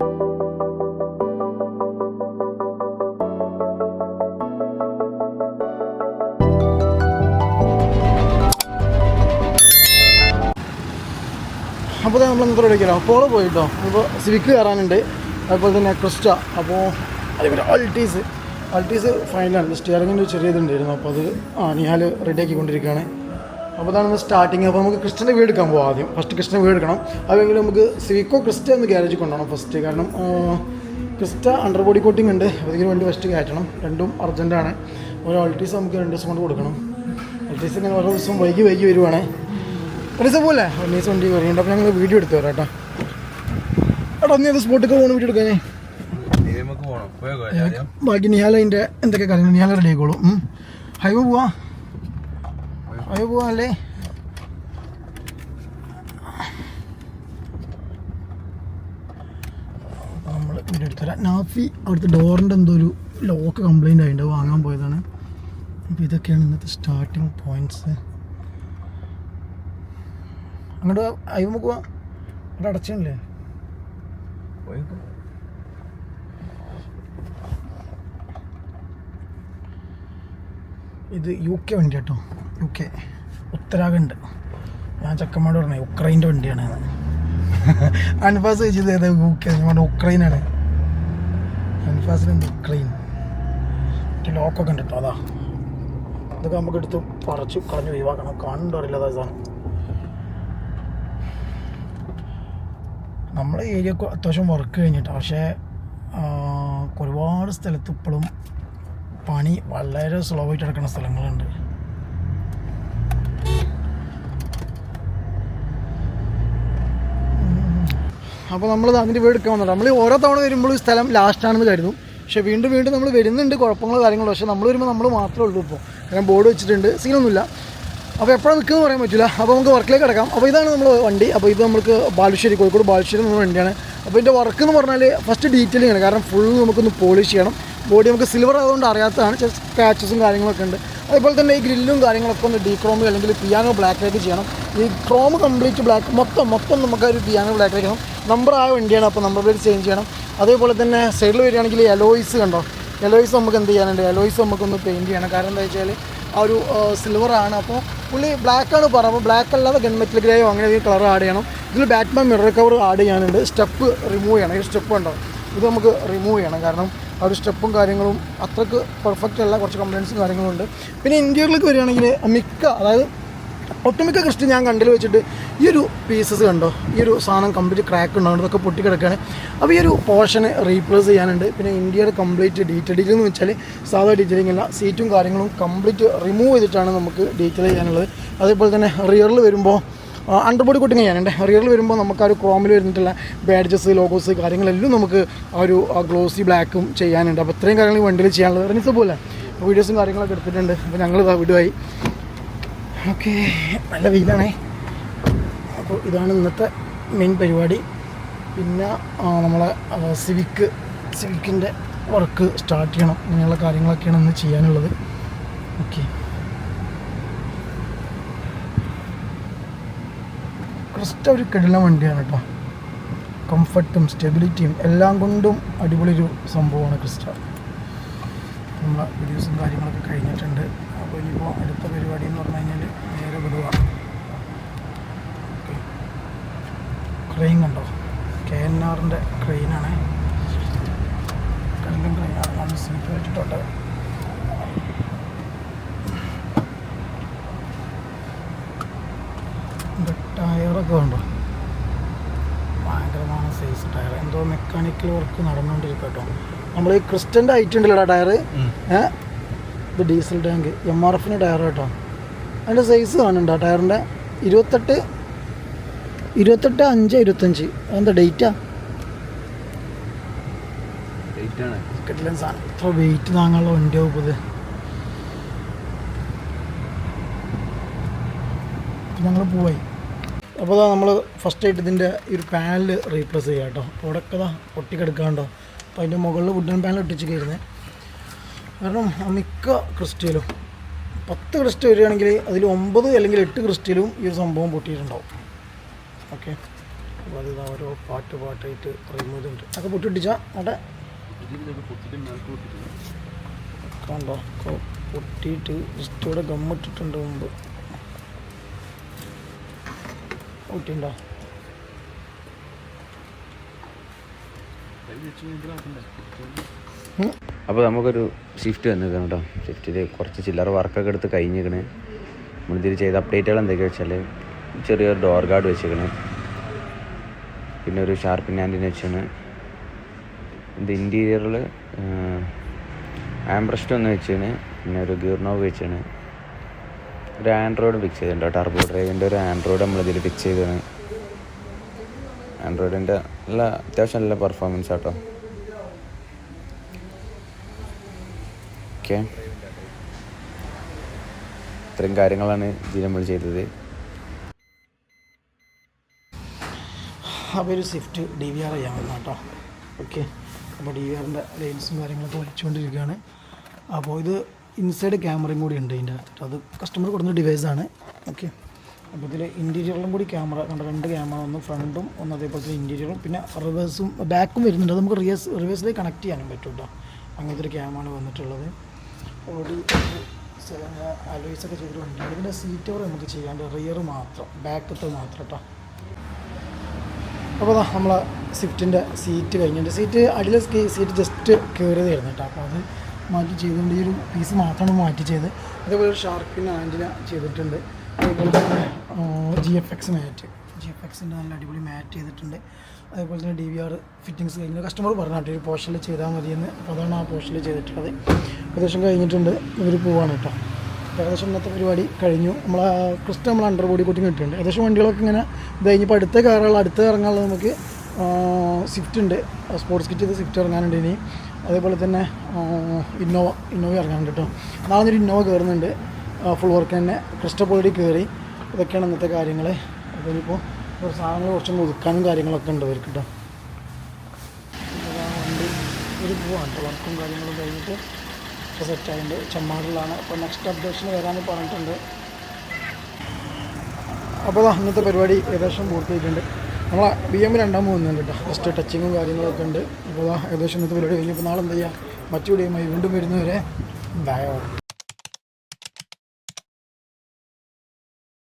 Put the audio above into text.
അപ്പോൾ നമ്മൾ എന്താ വിളിക്കില്ല അപ്പോൾ പോയിട്ടോ. അപ്പോൾ സിവിക്ക് കയറാനുണ്ട്. അതുപോലെ തന്നെ ക്രിസ്റ്റ അപ്പോൾ അതേപോലെ അൾട്ടീസ് അൾട്ടീസ് ഫൈനൽ സ്റ്റിയറിങ്ങിന്റെ ചെറിയ ഇതുണ്ടായിരുന്നു. അപ്പോൾ അത് ആ നിഹാൽ റെഡി ആക്കിക്കൊണ്ടിരിക്കുകയാണ്. അപ്പോൾ അതാണ് സ്റ്റാർട്ടിങ് അപ്പോൾ നമുക്ക് ക്രിസ്റ്റന്റെ വീട് എടുക്കാൻ പോകാം ആദ്യം. ഫസ്റ്റ് ക്രിസ്റ്റന്റെ വീട് എടുക്കണം. അതെങ്കിൽ നമുക്ക് സിവിക്കോ ക്രിസ്റ്റ എന്ന് ഗ്യാരേജ് കൊണ്ടുപോകണം ഫസ്റ്റ് കാരണം ക്രിസ്റ്റ അണ്ടർ ബോഡി കോട്ടിംഗ് ഉണ്ട്. ഇതിന് വേണ്ടി ഫസ്റ്റ് കയറ്റണം. രണ്ടും അർജന്റാണ് ഒരു അൾട്ടീസ് നമുക്ക് രണ്ട് ദിവസം കൊണ്ട് കൊടുക്കണം. അൾട്ടീസ് ഇങ്ങനെ ഓരോ ദിവസം വൈകി വൈകി വരുവാണേ. ഒരു ദിവസം പോലെ ഒരു ദിവസം വണ്ടി പറയുന്നുണ്ട് അപ്പോൾ ഞങ്ങൾ വീഡിയോ എടുത്തു തരാം കേട്ടോ. എടാ ഒന്ന് ഏത് സ്പോട്ടിൽ പോകണം വീഡിയോ എടുക്കാനേ? ബാക്കി നിഹാൽ അതിന്റെ എന്തൊക്കെ കാര്യങ്ങൾ? നിഹാല റെഡി ആയിക്കോളും. ഹൈവേ പോവാ? ഹൈവേ പോവാ അല്ലേ നമ്മൾ ഇവിടെ എടുത്തരാം നാഫി അവിടുത്തെ ഡോറിന്റെ എന്തോ ഒരു ലോക്ക് കംപ്ലൈന്റ് ആയിട്ടുണ്ട് വാങ്ങാൻ പോയതാണ്. അപ്പോൾ ഇതൊക്കെയാണ് ഇന്നത്തെ സ്റ്റാർട്ടിങ് പോയിന്റ്സ് അങ്ങോട്ട് ഹൈവേ നമുക്ക് അവിടെ അടച്ചില്ലേ ഇത് യു കെ വണ്ടി കേട്ടോ. U K Uttarakhand. ഞാൻ ചക്കന്മാട് പറഞ്ഞേ ഉക്രൈന്റെ വണ്ടിയാണ്. അൻഫാസ് ചോദിച്ചത് ഏതാ? U K. നമ്മുടെ ഉക്രൈനാണ്. അൻഫാസിലുണ്ട് ഉക്രൈൻ. ലോക്കൊക്കെ ഉണ്ട് കേട്ടോ അതാ. ഇതൊക്കെ നമുക്ക് എടുത്ത് പറിച്ചു കളഞ്ഞ് ഒഴിവാക്കണം. കാണുന്നുണ്ടോ അറിയില്ല അതാ സാധനം. നമ്മളെ ഏരിയ അത്യാവശ്യം വർക്ക് കഴിഞ്ഞിട്ട്. പക്ഷേ ഒരുപാട് സ്ഥലത്ത് ഇപ്പോഴും പണി വളരെ സ്ലോ ആയിട്ട് നടക്കുന്ന സ്ഥലങ്ങളുണ്ട്. അപ്പോൾ നമ്മൾ അതിന്റെ വീട് എടുക്കാൻ വന്നിട്ട് നമ്മൾ ഓരോ തവണ വരുമ്പോൾ സ്ഥലം ലാസ്റ്റാണെന്ന് കരുതും. പക്ഷേ വീണ്ടും വീണ്ടും നമ്മൾ വരുന്നുണ്ട് കുഴപ്പങ്ങളോ കാര്യങ്ങളോ. പക്ഷേ നമ്മൾ വരുമ്പോൾ നമ്മൾ മാത്രമേ ഉള്ളൂ ഇപ്പോൾ കാരണം ബോർഡ് വെച്ചിട്ടുണ്ട്. സീനൊന്നുമില്ല അപ്പോൾ എപ്പോഴാണ് നിൽക്കുന്നത് പറയാൻ പറ്റില്ല അപ്പോൾ നമുക്ക് വർക്കിലേക്ക് കിടക്കാം. അപ്പോൾ ഇതാണ് നമ്മൾ വണ്ടി. അപ്പോൾ ഇത് നമുക്ക് ബാലുശ്ശേരി കോഴിക്കോട് ബാലുശ്ശേരി എന്ന വണ്ടിയാണ്. അപ്പോൾ ഇതിന്റെ വർക്ക് എന്ന് പറഞ്ഞാൽ ഫസ്റ്റ് ഡീറ്റെയിലിംഗ് ആണ് കാരണം ഫുൾ നമുക്കൊന്ന് പോളിഷ് ചെയ്യണം. ബോഡി നമുക്ക് സിൽവർ ആയതുകൊണ്ട് അറിയാത്തതാണ്. ചില സ്ക്രാച്ചസും കാര്യങ്ങളൊക്കെ ഉണ്ട്. അതുപോലെ തന്നെ ഈ ഗ്രില്ലും കാര്യങ്ങളൊക്കെ ഒന്ന് ഡീക്രോമി അല്ലെങ്കിൽ പിയാനോ ബ്ലാക്കിലേക്ക് ചെയ്യണം. ഈ ക്രോം കംപ്ലീറ്റ് ബ്ലാക്ക് മൊത്തം മൊത്തം നമുക്ക് ഒരു പിയാനോ ബ്ലാക്കിലേക്ക് ചെയ്യണം. നമ്പർ ആയ വണ്ടിയാണ് അപ്പോൾ നമ്പർ പ്ലേറ്റ് ചേഞ്ച് ചെയ്യണം. അതേപോലെ തന്നെ സൈഡിൽ വരികയാണെങ്കിൽ എലോയിസ് കണ്ടോ? എലോയിസ് നമുക്ക് എന്ത് ചെയ്യാനുണ്ട്? എലോയിസ് നമുക്കൊന്ന് പെയിന്റ് ചെയ്യണം. കാരണം എന്താ വെച്ചാൽ ആ ഒരു സിൽവറാണ് അപ്പോൾ പുള്ളി ബ്ലാക്ക് ആണ് പറ അപ്പോൾ ബ്ലാക്ക് അല്ലാതെ ഗൺമെറ്റൽ ഗ്രേയോ അങ്ങനെ ഒരു കളർ ആഡ് ചെയ്യണം. ഇതിൽ ബാറ്റ്മാൻ മിറർ കവർ ആഡ് ചെയ്യാനുണ്ട്. സ്റ്റെപ്പ് റിമൂവ് ചെയ്യണം. ഈ സ്റ്റെപ്പ് ഉണ്ടോ? ഇത് നമുക്ക് റിമൂവ് ചെയ്യണം. കാരണം ആ ഒരു സ്റ്റെപ്പും കാര്യങ്ങളും അത്രയ്ക്ക് പെർഫെക്റ്റ് അല്ല. കുറച്ച് കംപ്ലയിൻസും കാര്യങ്ങളും ഉണ്ട്. പിന്നെ ഇന്റീരിയറിലേക്ക് വരികയാണെങ്കിൽ മിക്ക അതായത് ഒട്ടുമിക്ക കൃഷി ഞാൻ കണ്ടിൽ വെച്ചിട്ട് ഈ ഒരു പീസസ് കണ്ടോ? ഈ ഒരു സാധനം കംപ്ലീറ്റ് ക്രാക്ക് ഉണ്ടാവും ഇതൊക്കെ പൊട്ടിക്കിടക്കുകയാണ് അപ്പോൾ ഈ ഒരു പോർഷന് റീപ്ലേസ് ചെയ്യാനുണ്ട്. പിന്നെ ഇന്ത്യയുടെ കംപ്ലീറ്റ് ഡീറ്റെയിൽ എന്ന് വെച്ചാൽ സാധാ ഡീറ്റെയിലിംഗ് അല്ല സീറ്റും കാര്യങ്ങളും കംപ്ലീറ്റ് റിമൂവ് ചെയ്തിട്ടാണ് നമുക്ക് ഡീറ്റെയിൽ ചെയ്യാനുള്ളത്. അതേപോലെ തന്നെ റിയറിൽ വരുമ്പോൾ അണ്ടർ ബോഡി കോട്ടിങ് ചെയ്യാനുണ്ട്. റിയറിൽ വരുമ്പോൾ നമുക്ക് ആ ഒരു ക്രോമിൽ വരുന്നിട്ടുള്ള ബാഡ്ജസ് ലോഗോസ് കാര്യങ്ങളെല്ലാം നമുക്ക് ആ ഒരു ഗ്ലോസി ബ്ലാക്കും ചെയ്യാനുണ്ട്. അപ്പോൾ ഇത്രയും കാര്യങ്ങൾ വണ്ടിയിൽ ചെയ്യാനുള്ളത്. റെനിസ് പോലെ. വീഡിയോസും കാര്യങ്ങളൊക്കെ എടുത്തിട്ടുണ്ട്. അപ്പോൾ ഞങ്ങൾ ഇതാ വിടുവായി. ഓക്കെ നല്ല വെയിലാണേ. അപ്പോൾ ഇതാണ് ഇന്നത്തെ മെയിൻ പരിപാടി. പിന്നെ നമ്മളെ സിവിക്ക് സിവിക്കിന്റെ വർക്ക് സ്റ്റാർട്ട് ചെയ്യണം. ഇങ്ങനെയുള്ള കാര്യങ്ങളൊക്കെയാണ് ഇന്ന് ചെയ്യാനുള്ളത്. ഓക്കെ. ക്രിസ്റ്റ ഒരു കിടല വണ്ടിയാണ് കേട്ടോ. കംഫർട്ടും സ്റ്റെബിലിറ്റിയും എല്ലാം കൊണ്ടും അടിപൊളിയൊരു സംഭവമാണ് ക്രിസ്റ്റ നമ്മളെ വീഡിയോസും കാര്യങ്ങളൊക്കെ കഴിഞ്ഞിട്ടുണ്ട്. അപ്പോൾ ഇനിയിപ്പോൾ അടുത്ത പരിപാടി എന്ന് പറഞ്ഞു കഴിഞ്ഞാൽ നേരെ വിടുക. ക്രെയിൻ കണ്ടോ? കെ എൻ ആറിന്റെ ക്രെയിനാണ് കല്ലും ക്രെയിനാണ് നമ്മൾ സീറ്റ് വെച്ചിട്ടുണ്ട് ടയറൊക്കെ കണ്ടോ? ഭയങ്കരമാണ് സൈസ് ടയർ എന്തോ മെക്കാനിക്കൽ വർക്ക് നടന്നുകൊണ്ടിരിക്കട്ടോ നമ്മൾ ഈ ക്രിസ്റ്റന്റെ ഐറ്റം ഉണ്ടല്ലോ ടയർ ഏ? ഇത് ഡീസൽ ടാങ്ക് എം ആർ എഫിന്റെ ടയർ കേട്ടോ. അതിന്റെ സൈസ് കാണണ്ട ടയറിന്റെ ഇരുപത്തെട്ട് ഇരുപത്തെട്ട് അഞ്ച് ഇരുപത്തഞ്ച്. എന്താ ഡേറ്റാ കിട്ടില്ല സാധനം. ഇത്ര വെയിറ്റ് താങ്ങാനുള്ള വണ്ടിയാവും ഇപ്പോൾ ഞങ്ങൾ പോയി അപ്പോൾ അതാ നമ്മൾ ഫസ്റ്റ് ആയിട്ട് ഇതിന്റെ ഈ ഒരു പാനൽ റീപ്ലേസ് ചെയ്യാം കേട്ടോ. അവിടെയൊക്കെ ഇതാ ഒട്ടിക്കെടുക്കാണ്ടോ അപ്പോൾ അതിന്റെ മുകളിൽ വുഡൻ പാനൽ ഒട്ടിച്ചിരിക്കുന്നത് കാരണം മിക്ക ക്രിസ്റ്റലും പത്ത് ക്രിസ്റ്റൽ വരികയാണെങ്കിൽ അതിൽ ഒമ്പത് അല്ലെങ്കിൽ എട്ട് ക്രിസ്റ്റലും ഈ ഒരു സംഭവം പൊട്ടിയിട്ടുണ്ടാവും. ഓക്കെ. അപ്പോൾ അത് ഓരോ പാട്ട് പാട്ടായിട്ട് റിമൂവ് അതൊക്കെ ഒക്കെ പൊട്ടിട്ടിച്ചാ അവിടെ? കണ്ടോ? പൊട്ടിയിട്ട് ക്രിസ്റ്റോടെ ഗമ്മിട്ടിട്ടുണ്ട് മുമ്പ്. പൊട്ടിണ്ടോ ഉം. അപ്പോൾ നമുക്കൊരു ഷിഫ്റ്റ് വന്നിരിക്കണം കേട്ടോ ഷിഫ്റ്റിൽ കുറച്ച് ചില്ലറ വർക്കൊക്കെ എടുത്ത് കഴിഞ്ഞിരിക്കണേ നമ്മളിതിൽ ചെയ്ത അപ്ഡേറ്റുകൾ എന്തൊക്കെയാ വെച്ചാൽ ചെറിയൊരു ഡോർ ഗാർഡ് വെച്ചിരിക്കണ് പിന്നെ ഒരു ഷാർപ്പിൻ ആന്റിന് വെച്ചാണ് ഇത് ഇന്റീരിയറിൽ ആംബ്രസ്റ്റ് ഒന്ന് വെച്ചാണ് പിന്നെ ഒരു ഗീർനോവ് വെച്ചാണ് ഒരു ആൻഡ്രോയിഡ് ഫിക്സ് ചെയ്തിട്ടുണ്ട് ടർബോ ഡ്രൈവിന്റെ ഒരു ആൻഡ്രോയിഡ് നമ്മളിതിൽ ഫിക്സ് ചെയ്തതാണ്. ആൻഡ്രോയിഡിന്റെ നല്ല അത്യാവശ്യം നല്ല പെർഫോമൻസ് ആട്ടോ ഓക്കെ. ഇത്രയും കാര്യങ്ങളാണ് ഇതിൽ നമ്മൾ ചെയ്തത്. അപ്പോൾ ഒരു സ്വിഫ്റ്റ് ഡി വി ആർ ചെയ്യാൻ വന്ന കേട്ടോ. ഓക്കെ. അപ്പോൾ ഡി വി ആറിന്റെ ലൈൻസും കാര്യങ്ങളൊക്കെ വലിച്ചുകൊണ്ടിരിക്കുകയാണ്. അപ്പോൾ ഇത് ഇൻസൈഡ് ക്യാമറയും കൂടി ഉണ്ട് ഇതിന്റെ അകത്ത്. അത് കസ്റ്റമർ കൊടുക്കുന്ന ഡിവൈസാണ് ഓക്കെ. അപ്പോൾ ഇതിൽ ഇന്റീരിയറിലും കൂടി ക്യാമറ കണ്ട? രണ്ട് ക്യാമറ ഒന്ന് ഫ്രണ്ടും ഒന്ന് അതേപോലെ തന്നെ ഇന്റീരിയറും പിന്നെ റിവേഴ്സും ബാക്കും വരുന്നുണ്ട്. അത് നമുക്ക് റിവേഴ്സ് റിവേഴ്സിലേക്ക് കണക്ട് ചെയ്യാനും പറ്റും കേട്ടോ. അങ്ങനത്തെ ഒരു ക്യാമറ വന്നിട്ടുള്ളത്. ഓടി അലോയ്സ് ഒക്കെ ചെയ്തിട്ട് വണ്ടിയാണ് ഇതിന്റെ സീറ്റ് ഓവർ നമുക്ക് ചെയ്യാണ്ട് റിയർ മാത്രം ബാക്കത്തെ മാത്രം കേട്ടോ അപ്പോൾ നമ്മൾ സ്വിഫ്റ്റിന്റെ സീറ്റ് കഴിഞ്ഞിട്ട് സീറ്റ് അടിയിലെ സീറ്റ് ജസ്റ്റ് കയറി കയറിയതായിരുന്നു കേട്ടോ അപ്പോൾ അത് മാറ്റി ചെയ്തുകൊണ്ട് ഈ ഒരു പീസ് മാത്രമാണ് മാറ്റി ചെയ്ത് അതേപോലെ ഷാർപ്പിന്റെ ആന്റിന ചെയ്തിട്ടുണ്ട്. അതേപോലെ G F X mat G F എക്സിന്റെ നല്ല അടിപൊളി മാറ്റ് ചെയ്തിട്ടുണ്ട്. അതേപോലെ തന്നെ ഡി വി ആർ ഫിറ്റിങ്സ് കഴിഞ്ഞ കസ്റ്റമർ പറഞ്ഞു കേട്ടോ ഒരു പോർഷനിൽ ചെയ്താൽ മതിയെന്ന്. അപ്പോൾ അതാണ് ആ പോർഷനിൽ ചെയ്തിട്ടുള്ളത്. ഏകദേശം കഴിഞ്ഞിട്ടുണ്ട്. ഇവർ പോവാണ് കേട്ടോ. ഏകദേശം ഇന്നത്തെ പരിപാടി കഴിഞ്ഞു. നമ്മൾ ആ ക്രിസ്റ്റ് നമ്മൾ അണ്ടർ ബോഡി കോട്ടിങ് ഇട്ടിട്ടുണ്ട്. ഏകദേശം വണ്ടികളൊക്കെ ഇങ്ങനെ ഇത് കഴിഞ്ഞപ്പോൾ അടുത്ത കാറുകൾ അടുത്ത ഇറങ്ങാനുള്ള നമുക്ക് സ്വിഫ്റ്റ് ഉണ്ട്. സ്പോർട്സ് കിറ്റ് ചെയ്ത് സ്വിഫ്റ്റ് ഇറങ്ങാനുണ്ട് ഇനി. അതേപോലെ തന്നെ ഇന്നോവ ഇന്നോവ ഇറങ്ങാനുണ്ട് കേട്ടോ. നാളെ ഒരു ഇന്നോവ കയറുന്നുണ്ട് ഫുൾ വർക്ക് തന്നെ. ക്രിസ്റ്റ് ബോഡി കയറി ഇതൊക്കെയാണ് ഇന്നത്തെ കാര്യങ്ങൾ അപ്പോൾ ഇനിയിപ്പോൾ കുറച്ച് സാധനങ്ങൾ കുറച്ച് ഒതുക്കാനും കാര്യങ്ങളൊക്കെ ഉണ്ട് അവർക്ക് കേട്ടോ. വണ്ടി ഒരു പോവാണ് കേട്ടോ. വർക്കും കാര്യങ്ങളും കഴിഞ്ഞിട്ട് ഇപ്പോൾ സെറ്റായിട്ടുണ്ട് ചെമ്മാടിലാണ്. അപ്പോൾ നെക്സ്റ്റ് അപ്ഡേഷൻ വരാമെന്ന് പറഞ്ഞിട്ടുണ്ട്. അപ്പോൾ ദാ ഇന്നത്തെ പരിപാടി ഏകദേശം പൂർത്തിയായിട്ടുണ്ട്. നമ്മളെ ബി എം രണ്ടാം പോകുന്നുണ്ട് കേട്ടോ. ഫസ്റ്റ് ടച്ചിങ്ങും കാര്യങ്ങളൊക്കെ ഉണ്ട്. അപ്പോൾ ഏകദേശം ഇന്നത്തെ പരിപാടി കഴിഞ്ഞപ്പോൾ നാളെ എന്താ ചെയ്യുക മറ്റു വീഡിയോയുമായി വീണ്ടും വരുന്നവരെ ബയോ